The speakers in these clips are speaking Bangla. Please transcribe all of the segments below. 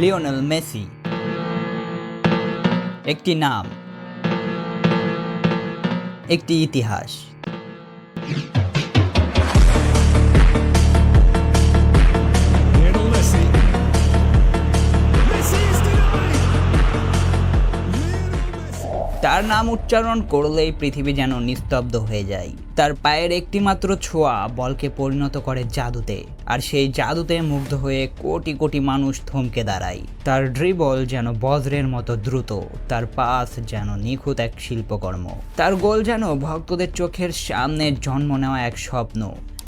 লিওনেল মেসি একটি নাম একটি ইতিহাস। তার নাম উচ্চারণ করলেই পৃথিবী যেন নিস্তব্ধ হয়ে যায়। তার পায়ের একটিমাত্র ছোঁয়া বলকে পরিণত করে জাদুতে, আর সেই জাদুতে মুগ্ধ হয়ে কোটি কোটি মানুষ থমকে দাঁড়ায়। তার ড্রিবল যেন বজ্রের মতো দ্রুত, তার পাস যেন নিখুঁত এক শিল্পকর্ম। তার গোল যেন ভক্তদের চোখের সামনে জন্ম নেওয়া এক স্বপ্ন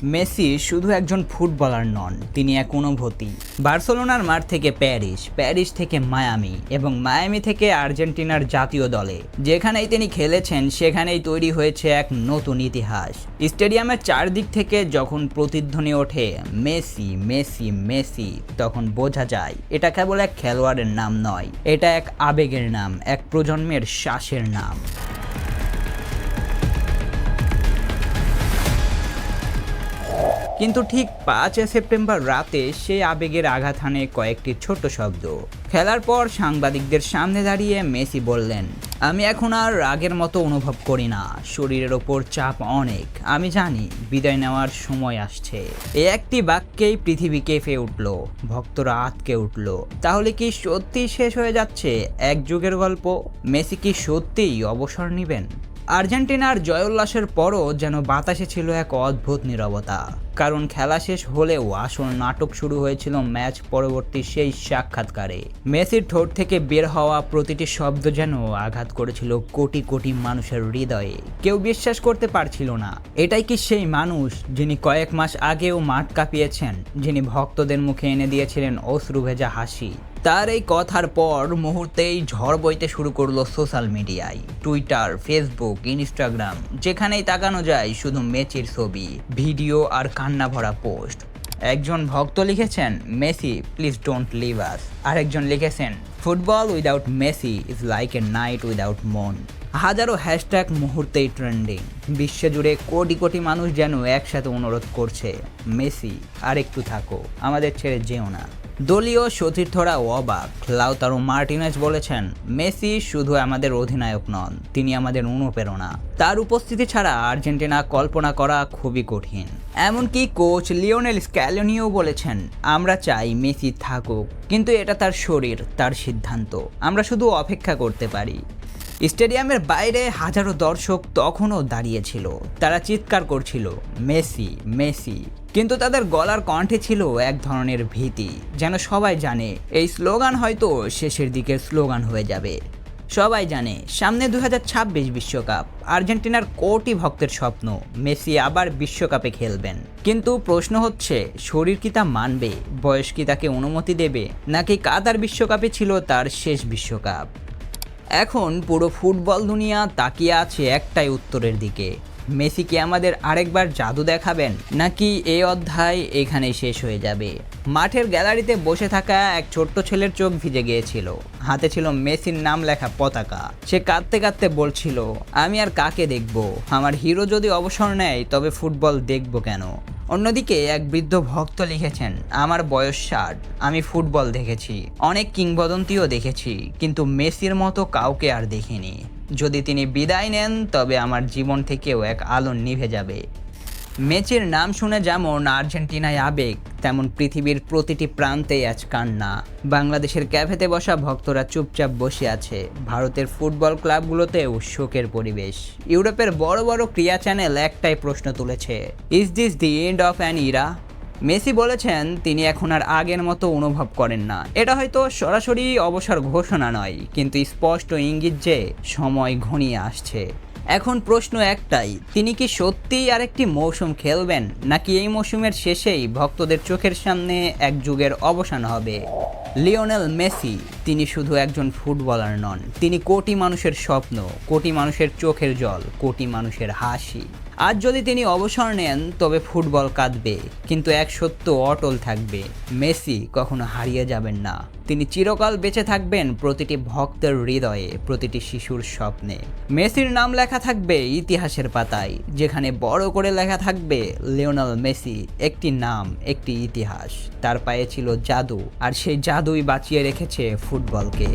মেসি শুধু একজন ফুটবলার নন, তিনি এক অনুভূতি। বার্সেলোনার মাঠ থেকে প্যারিস প্যারিস থেকে মায়ামি এবং মায়ামি থেকে আর্জেন্টিনার জাতীয় দলে। যেখানেই তিনি খেলেছেন, সেখানেই তৈরি হয়েছে এক নতুন ইতিহাস। স্টেডিয়ামের চারদিক থেকে যখন প্রতিধ্বনি ওঠে, মেসি মেসি মেসি, তখন বোঝা যায়, এটা কেবল এক খেলোয়াড়ের নাম নয়, এটা এক আবেগের নাম, এক প্রজন্মের শ্বাসের নাম। কিন্তু ঠিক পাঁচ সেপ্টেম্বর রাতে সেই আবেগের আঘাত হানে কয়েকটি ছোট শব্দ। খেলার পর সাংবাদিকদের সামনে দাঁড়িয়ে মেসি বললেন, আমি এখন আর রাগের মতো অনুভব করি না। শরীরের ওপর চাপ অনেক। আমি জানি বিদায় নেওয়ার সময় আসছে। এই একটি বাক্যেই পৃথিবী কেঁপে উঠল, ভক্তরা আতকে উঠল। তাহলে কি সত্যি শেষ হয়ে যাচ্ছে এক যুগের গল্প? মেসি কি সত্যিই অবসর নেবেন? আর্জেন্টিনার জয়োল্লাসের পরও যেন বাতাসে ছিল এক অদ্ভুত নীরবতা। কারণ খেলা শেষ হলেও আসল নাটক শুরু হয়েছিল ম্যাচ পরবর্তী সেই সাক্ষাৎকারে। মেসির ঠোঁট থেকে বের হওয়া প্রতিটি শব্দ যেন আঘাত করেছিল কোটি কোটি মানুষের হৃদয়ে। কেউ বিশ্বাস করতে পারছিল না। এটাই কি সেই মানুষ যিনি কয়েক মাস আগেও মাঠ কাঁপিয়েছেন, যিনি ভক্তদের মুখে এনে দিয়েছিলেন অশ্রুভেজা হাসি? তার এই কথার পর মুহূর্তেই ঝড় বইতে শুরু করল সোশ্যাল মিডিয়ায় টুইটার ফেসবুক ইনস্টাগ্রাম যেখানেই তাকানো যায় শুধু মেচির ছবি, ভিডিও আর কান্না ভরা পোস্ট একজন ভক্ত লিখেছেন, Messi please don't leave us আরেকজন লিখেছেন football without Messi is like a night without moon হাজারো হ্যাশট্যাগ মুহূর্তেই ট্রেন্ডিং বিশ্বজুড়ে কোটি কোটি মানুষ যেন একসাথে অনুরোধ করছে, মেসি আর একটু থাকো, আমাদের ছেড়ে যেও না। দলীয় সতীর্থরা অবাক। লাউতারু মার্টিনেজ বলেছেন, মেসি শুধু আমাদের অধিনায়ক নন, তিনি আমাদের অনুপ্রেরণা। তার উপস্থিতি ছাড়া আর্জেন্টিনা কল্পনা করা খুবই কঠিন। এমনকি কোচ লিওনেল স্ক্যালোনিও বলেছেন, আমরা চাই মেসি থাকুক, কিন্তু এটা তার শরীর, তার সিদ্ধান্ত। আমরা শুধু অপেক্ষা করতে পারি। স্টেডিয়ামের বাইরে হাজারো দর্শক তখনও দাঁড়িয়েছিল। তারা চিৎকার করছিল, মেসি মেসি। কিন্তু তাদের গলার কণ্ঠে ছিল এক ধরনের ভীতি। যেন সবাই জানে, এই স্লোগান হয়তো শেষের দিকের স্লোগান হয়ে যাবে। সবাই জানে, সামনে দু বিশ্বকাপ, আর্জেন্টিনার কোটি ভক্তের স্বপ্ন, মেসি আবার বিশ্বকাপে খেলবেন। কিন্তু প্রশ্ন হচ্ছে, শরীর কি তা মানবে? বয়স কি তাকে অনুমতি দেবে? নাকি কাতার বিশ্বকাপে ছিল তার শেষ বিশ্বকাপ? এখন পুরো ফুটবল দুনিয়া তাকিয়ে আছে একটাই উত্তরের দিকে। মেসি কি আমাদের আরেকবার জাদু দেখাবেন? নাকি এই অধ্যায় এখানেই শেষ হয়ে যাবে? মাঠের গ্যালারিতে বসে থাকা এক ছোট্ট ছেলের চোখ ভিজে গিয়েছিল। হাতে ছিল মেসির নাম লেখা পতাকা। সে কাঁদতে কাঁদতে বলছিল, আমি আর কাকে দেখব? আমার হিরো যদি অবসর নেয়, তবে ফুটবল দেখব কেন? অন্যদিকে এক বৃদ্ধ ভক্ত লিখেছেন, আমার বয়স ষাট, আমি ফুটবল দেখেছি, অনেক কিংবদন্তিও দেখেছি, কিন্তু মেসির মতো কাউকে আর দেখিনি। যদি তিনি বিদায় নেন, তবে আমার জীবন থেকেও এক আলো নিভে যাবে। মেচের নাম শুনে যেমন আর্জেন্টিনায় আবেগ, তেমন পৃথিবীর প্রতিটি প্রান্তেই আজ কান্না। বাংলাদেশের ক্যাফেতে বসা ভক্তরা চুপচাপ বসে আছে। ভারতের ফুটবল ক্লাবগুলোতেও শোকের পরিবেশ। ইউরোপের বড় বড় ক্রিয়া চ্যানেল একটাই প্রশ্ন তুলেছে is this the end of an era Messi বলেছেন, তিনি এখন আর আগের মতো অনুভব করেন না। এটা হয়তো সরাসরি অবসর ঘোষণা নয়, কিন্তু স্পষ্ট ইঙ্গিত যে, সময় ঘনিয়ে আসছে। এখন প্রশ্ন একটাই, তিনি কি সত্যিই আরেকটি মৌসুম খেলবেন, নাকি এই মৌসুমের শেষেই ভক্তদের চোখের সামনে এক যুগের অবসান হবে? লিওনেল মেসি, তিনি শুধু একজন ফুটবলার নন, তিনি কোটি মানুষের স্বপ্ন, কোটি মানুষের চোখের জল, কোটি মানুষের হাসি। আজ যদি তিনি অবসর নেন, তবে ফুটবল কাঁদবে। কিন্তু এক সত্য অটল থাকবে, মেসি কখনো হারিয়ে যাবেন না। তিনি চিরকাল বেঁচে থাকবেন প্রতিটি ভক্তের হৃদয়ে, প্রতিটি শিশুর স্বপ্নে। মেসির নাম লেখা থাকবে ইতিহাসের পাতায়, যেখানে বড় করে লেখা থাকবে লিওনাল মেসি, একটি নাম, একটি ইতিহাস। তার পায়ে ছিল জাদু, আর সেই জাদুই বাঁচিয়ে রেখেছে ফুটবলকে।